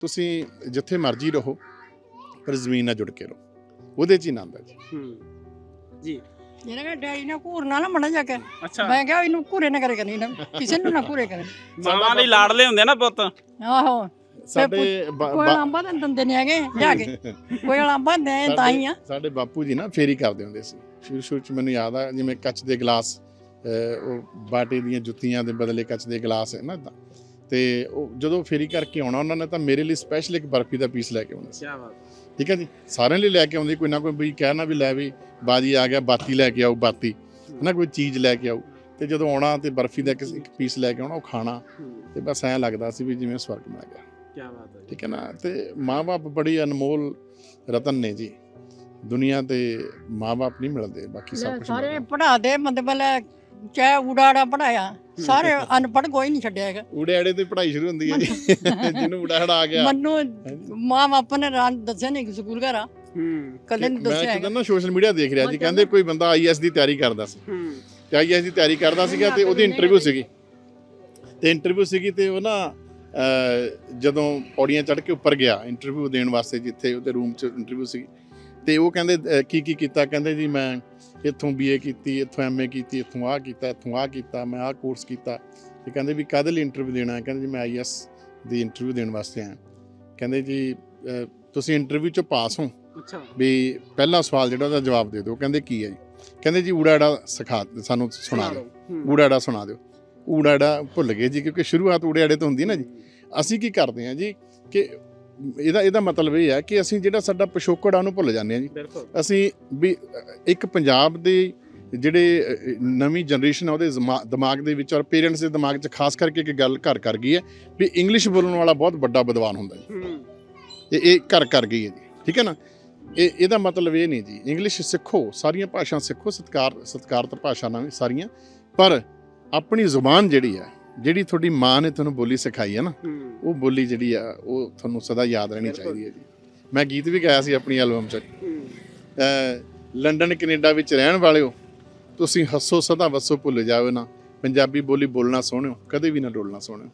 ਤੁਸੀਂ ਜਿੱਥੇ ਮਰਜ਼ੀ ਰਹੋ ਪਰ ਜ਼ਮੀਨ ਨਾਲ ਜੁੜ ਕੇ ਰਹੋ। ਉਹਦੇ 'ਚ ਹੀ ਆਨੰਦ ਹੈ ਜੀ। ਹੂੰ ਜੀ। ਜਿਹੜਾ ਕਿ ਡੈਡੀ ਨੇ ਘੂਰਨਾ ਨਾ ਮਣਾ ਜਾ ਕੇ। ਅੱਛਾ। ਮੈਂ ਕਿਹਾ ਇਹਨੂੰ ਘੂਰੇ ਨਾ ਕਰੇ ਕਰਨੀ ਨਾ ਕਿਸੇ ਨੂੰ ਨਾ ਘੂਰੇ ਕਰੇ। ਮਾਵਾਂ ਲਈ ਲਾੜਲੇ ਹੁੰਦੇ ਨਾ ਪੁੱਤ। ਆਹੋ। ਸਾਡੇ ਬਾ- ਕੋਈ ਬਾ- ਲਾਂਬਾ ਤਾਂ ਦਿੰਦੇ ਨਹੀਂ ਹੈਗੇ ਲਿਆ ਕੇ। ਕੋਈ ਲਾਂਬਾ ਦੇ ਤਾਂ ਹੀ ਆ। ਸਾਡੇ ਬਾਪੂ ਜੀ ਨਾ ਫੇਰੀ ਕਰਦੇ ਹੁੰਦੇ ਸੀ। ਸ਼ੁਰੂ ਸ਼ੁਰੂ ਚ ਮੈਨੂੰ ਯਾਦ ਆ ਜਿਵੇਂ ਕੱਚ ਦੇ ਗਲਾਸ ਉਹ ਬਾਟੇ ਦੀਆਂ ਜੁੱਤੀਆਂ ਦੇ ਬਦਲੇ ਕੱਚ ਦੇ ਗਲਾਸ ਹੈ ਨਾ ਤੇ ਉਹ ਜਦੋਂ ਫੇਰੀ ਕਰਕੇ ਆਉਣਾ ਉਹਨਾਂ ਨੇ ਤਾਂ ਮੇਰੇ ਲਈ ਸਪੈਸ਼ਲ ਇੱਕ ਬਰਫੀ ਦਾ ਪੀਸ ਲੈ ਕੇ ਆਉਣਾ ਸੀ। ਕੀ ਬਾਤ ਠੀਕ ਹੈ ਜੀ? ਸਾਰਿਆਂ ਲਈ ਲੈ ਕੇ ਆਉਂਦੀ ਕੋਈ ਨਾ ਕੋਈ ਵੀ ਕਹਿਣਾ ਵੀ ਲੈ ਵੀ ਬਾਜੀ ਆ ਗਿਆ ਬਾਤੀ ਲੈ ਕੇ ਆਓ ਬਾਤੀ। ਹਨਾ ਕੋਈ ਚੀਜ਼ ਲੈ ਕੇ ਆਓ। ਤੇ ਜਦੋਂ ਆਉਣਾ ਤੇ ਬਰਫੀ ਦਾ ਇੱਕ- ਇੱਕ ਪੀਸ ਲੈ ਕੇ ਆਉਣਾ ਉਹ ਖਾਣਾ। ਤੇ ਬਸ ਐਂ ਲੱਗਦਾ ਸੀ ਵੀ ਜਿਵੇਂ ਸਵਰਗ ਮਿਲ ਗਿਆ। ਕੀ ਬਾਤ ਹੈ ਠੀਕ ਹੈ ਨਾ? ਤੇ ਮਾਪੇ ਬੜੀ ਅਨਮੋਲ ਰਤਨ ਨੇ ਜੀ। ਦੁਨੀਆ ਤੇ ਮਾਪੇ ਨਹੀਂ ਮਿਲਦੇ ਬਾਕੀ ਸਭ ਕੁਝ ਸਾਰੇ ਪੜਾ ਦੇ ਮਤਲਬ ਚਾਹੇ ਉਡਾੜਾ ਪੜਾਇਆ ਸਾਰੇ ਅਨਪੜ ਕੋਈ ਨਹੀਂ ਛੱਡਿਆ ਹੈਗਾ। ਉੜੇ ਆੜੇ ਤੇ ਪੜ੍ਹਾਈ ਸ਼ੁਰੂ ਹੁੰਦੀ ਹੈ ਜੀ। ਜਿਹਨੂੰ ਉੜਾੜਾ ਆ ਗਿਆ। ਮੈਨੂੰ ਮਾਂ ਬਾਪ ਨੇ ਰਾਂ ਦੱਸਿਆ ਨਹੀਂ ਕਿ ਸਕੂਲ ਘਰ ਆ। ਹੂੰ। ਕਦੇ ਨਹੀਂ ਮੈਂ ਦੱਸਿਆ ਹੈਗਾ। ਦਿਨ ਨਾ ਸੋਸ਼ਲ ਮੀਡੀਆ ਦੇਖ ਰਿਹਾ ਜੀ। ਮੈਂ ਕਹਿੰਦੇ ਕੋਈ ਬੰਦਾ ਆਈਐਸ ਦੀ ਤਿਆਰੀ ਕਰਦਾ ਸੀ। ਹੂੰ। ਤੇ ਆਈਐਸ ਦੀ ਤਿਆਰੀ ਕਰਦਾ ਸੀਗਾ ਤੇ ਉਹਦੀ ਇੰਟਰਵਿਊ ਸੀਗੀ। ਤੇ ਇੰਟਰਵਿਊ ਸੀਗੀ ਤੇ ਉਹ ਨਾ ਜਦੋਂ ਪੌੜੀਆਂ ਚੜ੍ਹ ਕੇ ਉੱਪਰ ਗਿਆ ਇੰਟਰਵਿਊ ਦੇਣ ਵਾਸਤੇ ਜਿੱਥੇ ਉਹਦੇ ਰੂਮ 'ਚ ਇੰਟਰਵਿਊ ਸੀ ਤੇ ਉਹ ਕਹਿੰਦੇ ਕੀ ਕੀ ਕੀਤਾ? ਕਹਿੰਦੇ ਜੀ ਮੈਂ ਇੱਥੋਂ ਬੀਏ ਕੀਤੀ ਇੱਥੋਂ ਐਮਏ ਕੀਤੀ ਇੱਥੋਂ ਆਹ ਕੀਤਾ ਇੱਥੋਂ ਆਹ ਕੀਤਾ ਮੈਂ ਆਹ ਕੋਰਸ ਕੀਤਾ। ਤੇ ਕਹਿੰਦੇ ਵੀ ਕਾਹਦੇ ਲਈ ਇੰਟਰਵਿਊ ਦੇਣਾ ਹੈ? ਕਹਿੰਦੇ ਜੀ ਮੈਂ ਆਈਐਸ ਦੀ ਇੰਟਰਵਿਊ ਦੇਣ ਵਾਸਤੇ ਆਇਆ। ਕਹਿੰਦੇ ਜੀ ਤੁਸੀਂ ਇੰਟਰਵਿਊ 'ਚ ਪਾਸ ਹੋ। ਅੱਛਾ। ਵੀ ਪਹਿਲਾ ਸਵਾਲ ਜਿਹੜਾ ਉਹਦਾ ਜਵਾਬ ਦੇ ਦਿਓ। ਕਹਿੰਦੇ ਕੀ ਹੈ ਜੀ? ਕਹਿੰਦੇ ਜੀ ਊੜਾੜਾ ਸਿਖਾ ਸਾਨੂੰ ਸੁਣਾ ਦਿਓ। ਊੜਾੜਾ ਸੁਣਾ ਦਿਓ। ਊੜਾੜਾ ਭੁੱਲ ਗਏ ਜੀ ਕਿਉਂਕਿ ਸ਼ੁਰੂਆਤ ਊੜਾੜੇ ਤੋਂ ਹੁੰਦੀ ਨਾ ਜੀ। ਅਸੀਂ ਕੀ ਕਰਦੇ ਹਾਂ ਜੀ? ਕਿ ਇਹਦਾ ਇਹਦਾ ਮਤਲਬ ਇਹ ਹੈ ਕਿ ਅਸੀਂ ਜਿਹੜਾ ਸਾਡਾ ਪਿਛੋਕੜ ਆ ਉਹਨੂੰ ਭੁੱਲ ਜਾਂਦੇ ਹਾਂ ਜੀ। ਬਿਲਕੁਲ। ਅਸੀਂ ਵੀ ਇੱਕ ਪੰਜਾਬ ਦੇ ਜਿਹੜੇ ਨਵੀਂ ਜਨਰੇਸ਼ਨ ਆ ਉਹਦੇ ਦਿਮਾਗ ਦੇ ਵਿੱਚ ਔਰ ਪੇਰੈਂਟਸ ਦੇ ਦਿਮਾਗ 'ਚ ਖਾਸ ਕਰਕੇ ਇੱਕ ਗੱਲ ਘਰ ਕਰ ਗਈ ਹੈ ਵੀ ਇੰਗਲਿਸ਼ ਬੋਲਣ ਵਾਲਾ ਬਹੁਤ ਵੱਡਾ ਵਿਦਵਾਨ ਹੁੰਦਾ ਜੀ। ਹੂੰ। ਇਹ ਇਹ ਘਰ ਕਰ ਗਈ ਹੈ ਜੀ ਠੀਕ ਹੈ ਨਾ? ਇਹ ਇਹਦਾ ਮਤਲਬ ਇਹ ਨਹੀਂ ਜੀ ਇੰਗਲਿਸ਼ ਸਿੱਖੋ ਸਾਰੀਆਂ ਭਾਸ਼ਾਵਾਂ ਸਿੱਖੋ ਸਤਕਾਰ ਸਤਕਾਰਤ ਭਾਸ਼ਾਵਾਂ ਨੇ ਸਾਰੀਆਂ। ਪਰ ਆਪਣੀ ਜ਼ੁਬਾਨ ਜਿਹੜੀ ਹੈ ਜਿਹੜੀ ਤੁਹਾਡੀ ਮਾਂ ਨੇ ਤੁਹਾਨੂੰ ਬੋਲੀ ਸਿਖਾਈ ਹੈ ਨਾ ਉਹ ਬੋਲੀ ਜਿਹੜੀ ਆ ਉਹ ਤੁਹਾਨੂੰ ਸਦਾ ਯਾਦ ਰਹਿਣੀ। ਚਾਹੀਦੀ ਹੈ ਜੀ। ਮੈਂ ਗੀਤ ਵੀ ਗਾਇਆ ਸੀ ਆਪਣੀ ਐਲਬਮ 'ਚ। ਹੂੰ। ਲੰਡਨ ਕੈਨੇਡਾ ਵਿੱਚ ਰਹਿਣ ਵਾਲਿਓ ਤੁਸੀਂ ਹੱਸੋ ਸਦਾ ਵਸੋ ਭੁੱਲ ਜਾਓ ਨਾ। ਪੰਜਾਬੀ ਬੋਲੀ ਬੋਲਣਾ ਸੋਹਣਿਓ ਕਦੇ ਵੀ ਨਾ ਡੋਲਣਾ ਸੋਹਣਿਓ।